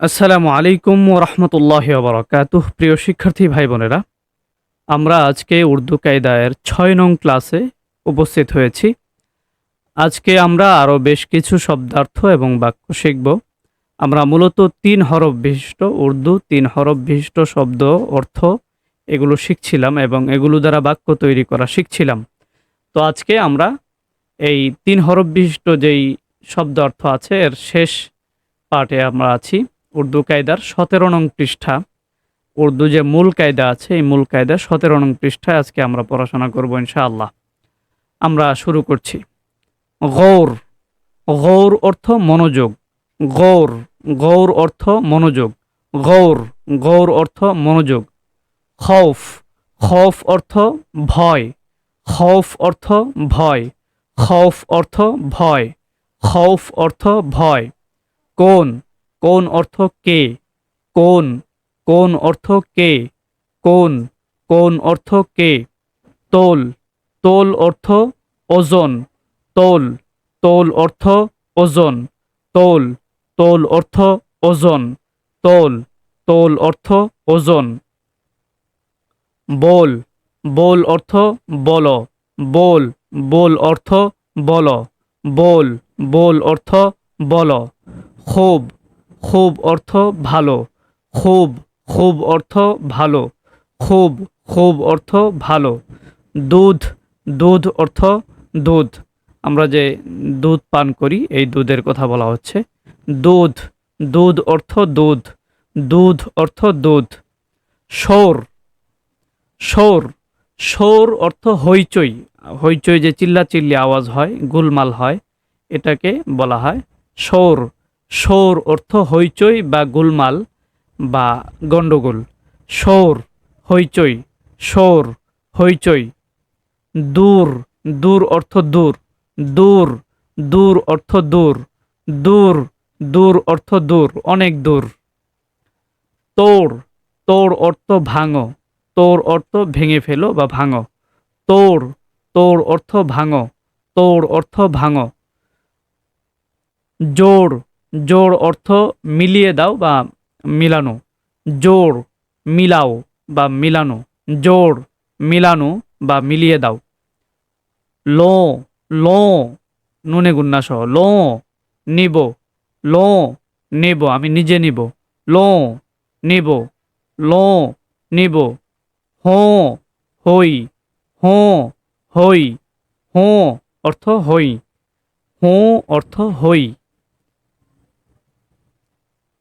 আসসালামু আলাইকুম ও রহমতুল্লাহ বরকাতুহ। প্রিয় শিক্ষার্থী ভাই বোনেরা আমরা আজকে উর্দু কায়দায়ের ছয় নং ক্লাসে উপস্থিত হয়েছি। আজকে আমরা আরও বেশ কিছু শব্দার্থ এবং বাক্য শিখব। আমরা মূলত তিন হরফ বিশিষ্ট উর্দু, তিন হরফ বিশিষ্ট শব্দ, অর্থ এগুলো শিখছিলাম এবং এগুলো দ্বারা বাক্য তৈরি করা শিখছিলাম। তো আজকে আমরা এই তিন হরফ বিশিষ্ট যেই শব্দ অর্থ আছে, এর শেষ পার্টে আমরা আছি। উর্দু কায়দার সতেরো নং পৃষ্ঠা। উর্দু যে মূল কায়দা আছে, এই মূল কায়দা সতেরো নং পৃষ্ঠায় আজকে আমরা পড়াশোনা করব ইনশাআল্লাহ। আমরা শুরু করছি। গৌর গৌর অর্থ মনোযোগ। গৌর গৌর অর্থ মনোযোগ। গৌর গৌর অর্থ মনোযোগ। খৌফ খৌফ অর্থ ভয়। খৌফ অর্থ ভয়। খৌফ অর্থ ভয়। খৌফ অর্থ ভয়। কোন কোন অর্থ কে? কোন কোন অর্থ কে? কোন কোন অর্থ কে? তোল তোল অর্থ ওজন, তোল তোল অর্থ ওজন, তোল তোল অর্থ ওজন, তোল তোল অর্থ ওজন। বল বল অর্থ বল বল বল অর্থ বল বল বল অর্থ বল। খুব খুব অর্থ ভালো। খুব খুব অর্থ ভালো। খুব খুব অর্থ ভালো। দুধ দুধ অর্থ দুধ। আমরা যে দুধ পান করি, এই দুধের কথা বলা হচ্ছে। দুধ দুধ অর্থ দুধ। দুধ অর্থ দুধ। সৌর সৌর। সৌর অর্থ হইচই। হইচই যে চিল্লা চিল্লি আওয়াজ হয়, গুলমাল হয়, এটাকে বলা হয় সৌর। সৌর অর্থ হইচই বা গুলমাল বা গণ্ডগোল। সৌর হইচই সৌর হইচই। দূর দূর অর্থ দূর। দূর দূর অর্থ দূর। দূর দূর অর্থ দূর, অনেক দূর। তোর তোর অর্থ ভাঙো। তোর অর্থ ভেঙে ফেলো বা ভাঙো। তোর তোর অর্থ ভাঙো। তোর অর্থ ভাঙো। জোড় জোড় অর্থ মিলিয়ে দাও বা মিলানো। জোড় মিলাও বা মিলানো। জোড় মিলানো বা মিলিয়ে দাও। লো লো, নুনে গুন্না সহ। লো, নিব। লো, নেব। আমি নিজে নিব। লো, নেব। লো, নিব। হোঁ, হই। হোঁ হই। হোঁ অর্থ হই। হোঁ অর্থ হই।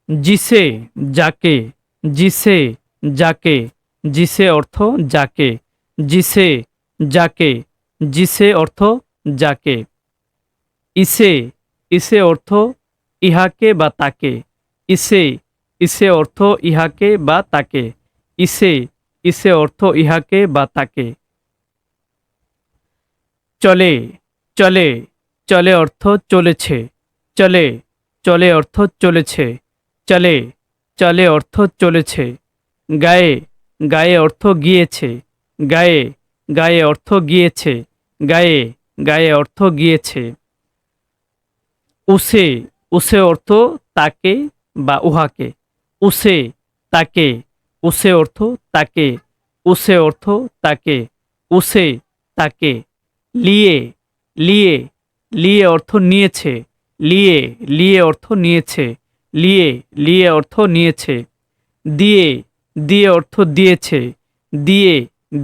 জিসে যাকে জিসে যাকে, জিসে অর্থ যাকে, জিসে যাকে, জিসে অর্থ যাকে। ইসে ইসে অর্থ ইহাকে বা তাকে। ইসে ইসে অর্থ ইহাকে বা তাকে। ইসে ইসে অর্থ ইহাকে বা তাকে। চলে চলে চলে অর্থ চলেছে। চলে চলে অর্থ চলেছে। চলে চলে অর্থ চলেছে। গায়ে গায়ে অর্থ গিয়েছে। গায়ে গায়ে অর্থ গিয়েছে। গায়ে গায়ে অর্থ গিয়েছে। উসে উসে অর্থ তাকে বা উহাকে। উসে তাকে, উসে অর্থ তাকে। উসে অর্থ তাকে, উসে তাকে। লিয়ে লিয়ে লিয়ে অর্থ নিয়েছে। লিয়ে লিয়ে অর্থ নিয়েছে। লিয়ে লিয়ে অর্থ নিয়েছে। দিয়ে দিয়ে অর্থ দিয়েছে। দিয়ে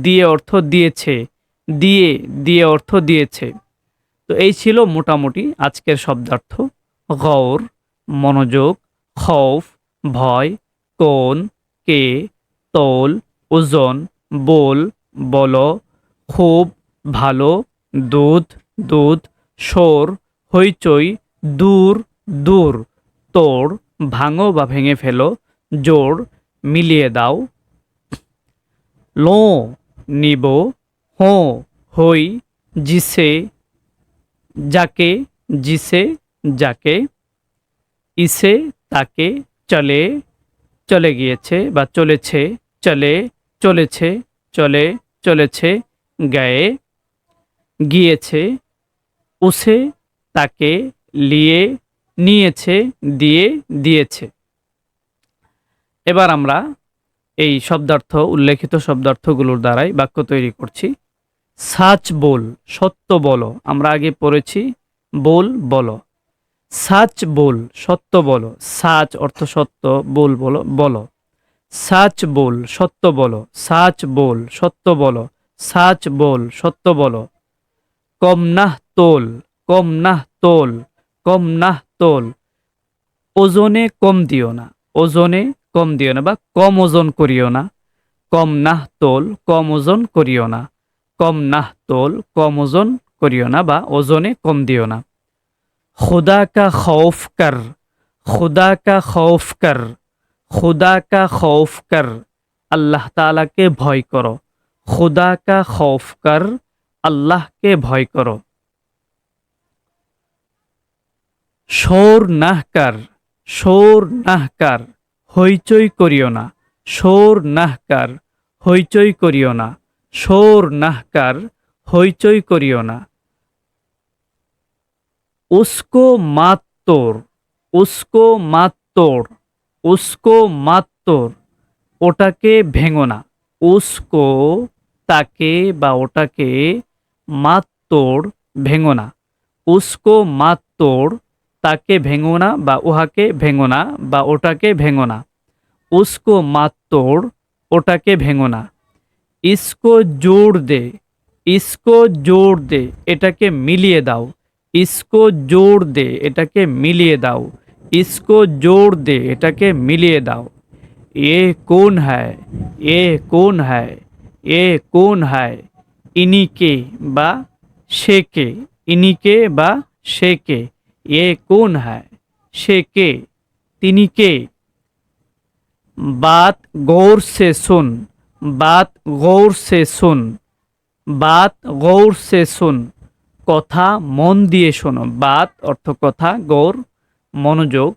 দিয়ে অর্থ দিয়েছে। দিয়ে দিয়ে অর্থ দিয়েছে। তো এই ছিল মোটামুটি আজকের শব্দার্থ। গৌর, মনোযোগ, খৌফ, ভয় কোন কে, তোল, ওজন, বোল, বল, খুব, ভালো, দুধ দুধ, সোর, হইচই, দূর দূর। তোড়, ভাঙো বা ভেঙে ফেলো জোর মিলিয়ে দাও। লো, নিব, হো, হই, জিসে, যাকে জিসে, যাকে। ইসে, তাকে, চলে চলে গিয়েছে বা চলেছে, চলে চলেছে চলে, চলেছে, গায়ে। গিয়েছে, উসে, তাকে, লিয়ে নিয়েছে, দিয়ে দিয়েছে। এবার আমরা এই শব্দার্থ, উল্লেখিত শব্দার্থগুলোর দ্বারাই বাক্য তৈরি করছি। সাচ বল, সত্য বলো। আমরা আগে পড়েছি, বল বলো। সাচ বল, সত্য বলো। সাচ অর্থ সত্য, বল বলো বলো। সাচ বল, সত্য বলো। সাচ বল, সত্য বলো। সাচ বল, সত্য বলো। কম নাহ তোল, কম নাহ তোল, কম নাহ তোল। ওজনে কম দিও না। ওজনে কম দিও না বা কম ওজন করিও না। কম নাহ তোল, কম ওজন করিও না। কম নাহ তোল, কম ওজন করিও না বা ওজনে কম দিও না। খুদা কা খৌফ কর। খুদা কা খৌফ কর। খুদা কা খৌফ কর। আল্লাহ তাআলাকে ভয় করো। খুদা কা খৌফ কর। আল্লাহকে ভয় করো। শোর নাহ কার নাহকার নাহ হইচই করিও না। শোর নাহকার, হইচই করিও না। শোর নাহকার, হইচই করিও না। উস্কো মাত তোর উসকো মাত তোর উসকো মাত তোর ওটাকে ভেঙো না। উসকো তাকে বা ওটাকে মাত তোড় ভেঙো না। উসকো মাত তোড় তাকে ভেঙো না বা উহাকে ভেঙো না বা ওটাকে ভেঙো না। উসকো মাত তোড় ওটাকে ভেঙো না। ইসকো জোর দে, ইসকো জোর দে, এটাকে মিলিয়ে দাও। ইসকো জোর দে, এটাকে মিলিয়ে দাও। ইসকো জোর দে, এটাকে মিলিয়ে দাও। এ কোন হ্যায় এ কোন হ্যায় এ কোন হ্যায় ইনি কে বা সে কে, ইনি কে বা সে কে এ কোন হ্যায় সে কে? তিনি কে? বাত গৌর সে সুন বাত গৌর সে সুন বাত গৌর সে সুন কথা মন দিয়ে শোনো, বাত অর্থ কথা, গৌর, মনোযোগ।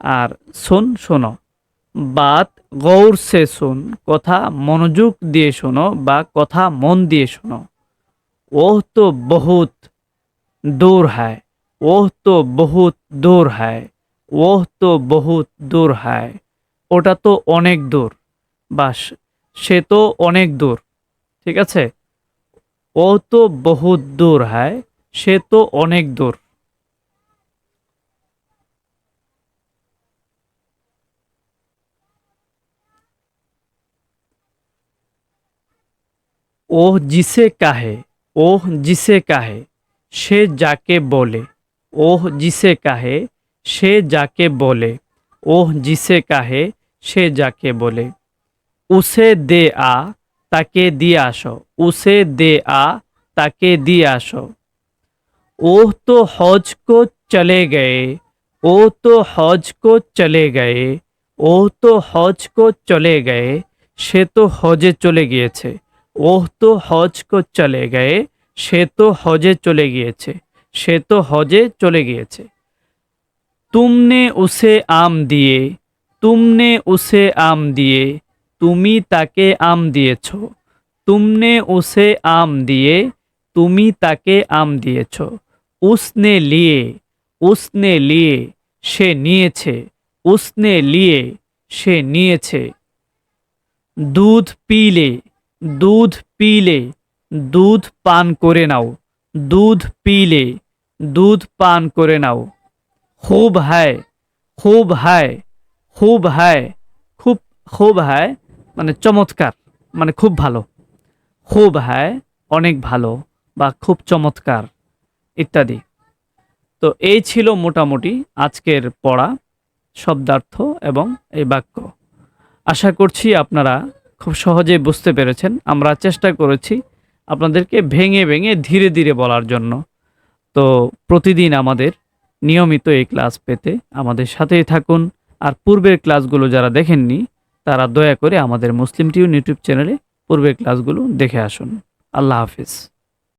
আর শোন, শোনো, বাত গৌর সে শোন, কথা মনোযোগ দিয়ে শোনো বা কথা মন দিয়ে শোনো। ওহ তো বহুত দূর হয়। ওহ তো বহুত দূর হ্যায় ওহ তো বহুত দূর হ্যায় ওটা তো অনেক দূর, বাস, সে তো অনেক দূর, ঠিক আছে? ও তো বহুত দূর হ্যায় সে তো অনেক দূর। ওহ, জিসে কাহে, ওহ, জিসে কাহে, সে যাকে বলে। ওহ জিসে কাহে, সে যাকে বলে। ওহ জিসে কাহে, সে যাকে বলে। উসে দে আ, তাকে দিয়ে আসো। উসে দে আ, তাকে দিয়ে আসো। ওহ তো হজ কো চলে গয়ে ও তো হজ কো চলে গয়ে ও তো হজ কো চলে গয়ে, সে তো হজে চলে গিয়েছে। ওহ তো হজ কো চলে গয়ে, সে তো হজে চলে গিয়েছে। সে তো হজে চলে গিয়েছে। তুমনে উসে আম দিয়ে, তুমনে উসে আম দিয়ে, তুমি তাকে আম দিয়েছ। তুমনে উসে আম দিয়ে, তুমি তাকে আম দিয়েছ। উসনে লিয়ে উসনে লিয়ে সে নিয়েছে। উসনে লিয়ে সে নিয়েছে। দুধ পিলে দুধ পিলে, দুধ পান করে নাও। দুধ পিলে, দুধ পান করে নাও। খুব হায় খুব হায় খুব হায়, খুব খুব হায় মানে চমৎকার মানে খুব ভালো। খুব হায়, অনেক ভালো বা খুব চমৎকার, ইত্যাদি। তো এই ছিল মোটামুটি আজকের পড়া, শব্দার্থ এবং এই বাক্য। আশা করছি আপনারা খুব সহজে বুঝতে পেরেছেন। আমরা চেষ্টা করেছি আপনাদেরকে ভেঙে ভেঙে ধীরে ধীরে বলার জন্য। তো প্রতিদিন আমাদের নিয়মিত এই ক্লাস পেতে আমাদের সাথেই থাকুন। আর পূর্বের ক্লাসগুলো যারা দেখেননি, তারা দয়া করে আমাদের মুসলিম টিউন ইউটিউব চ্যানেলে পূর্বের ক্লাসগুলো দেখে আসুন। আল্লাহ হাফিজ।